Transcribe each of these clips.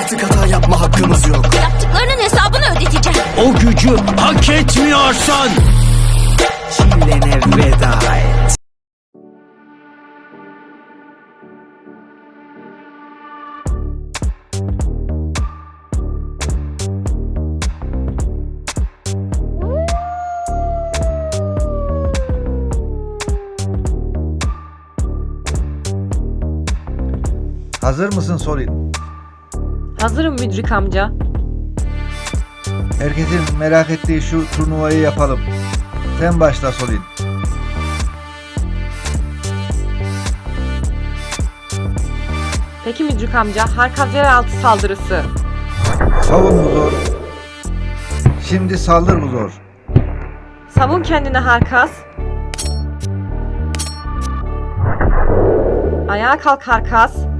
Artık hata yapma hakkımız yok Yaptıklarının hesabını ödeteceğim. O gücü hak etmiyorsun. Çilene veda et Hazır mısın Solin? Hazırım Müdrik amca. Herkesin merak ettiği şu turnuvayı yapalım. Sen başla Solin. Peki Müdrik amca, Harkaz yeraltı saldırısı. Savun mu zor? Şimdi saldır mı zor? Savun kendini Harkaz. Ayağa kalk Harkaz.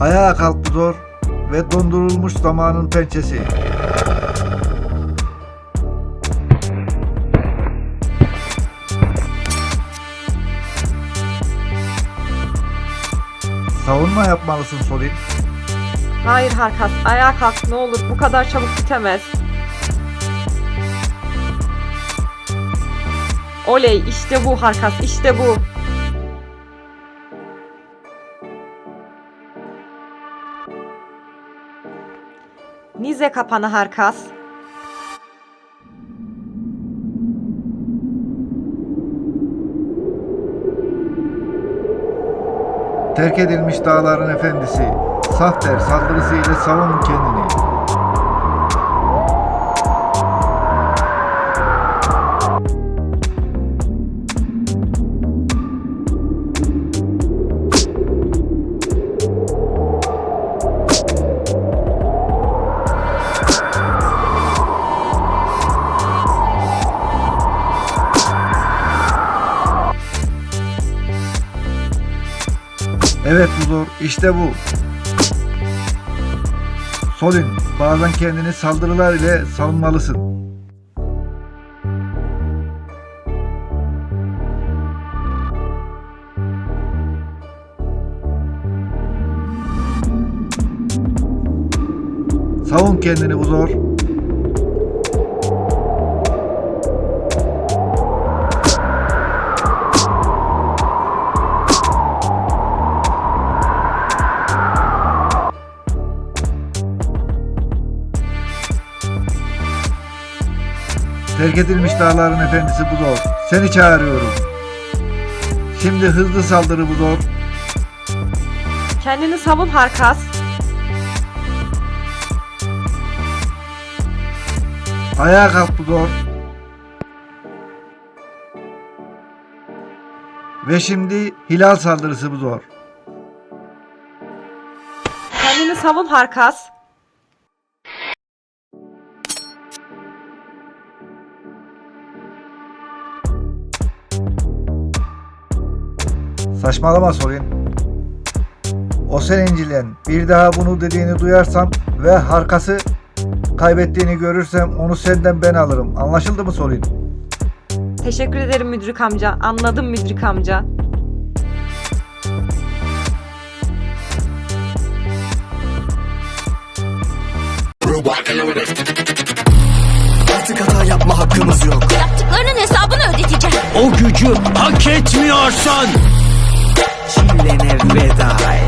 Ayağa kalk bu zor ve dondurulmuş zamanın pençesi. Savunma yapmalısın Solin. Hayır Harkaz, ayağa kalk ne olur bu kadar çabuk bitemez. Oley işte bu Harkaz işte bu. Nize kapanı Harkaz. Terk edilmiş dağların efendisi. Safter saldırısıyla savun kendini. Evet bu zor. İşte bu. Solin, bazen kendini saldırılar ile savunmalısın. Savun kendini bu Terk edilmiş dağların efendisi bu zor. Seni çağırıyorum. Şimdi hızlı saldırı bu zor. Kendini savun Harkaz. Ayağa kalk bu zor. Ve şimdi hilal saldırısı bu zor. Kendini savun Harkaz. Saçmalama Solin. O senencilen bir daha bunu dediğini duyarsam ve harkası kaybettiğini görürsem onu senden ben alırım. Anlaşıldı mı Solin? Teşekkür ederim Müdrik amca. Anladım Müdrik amca. Artık hata yapma hakkımız yok Yaptıklarının hesabını ödeteceğim. O gücü hak etmiyorsun. Çilene veda et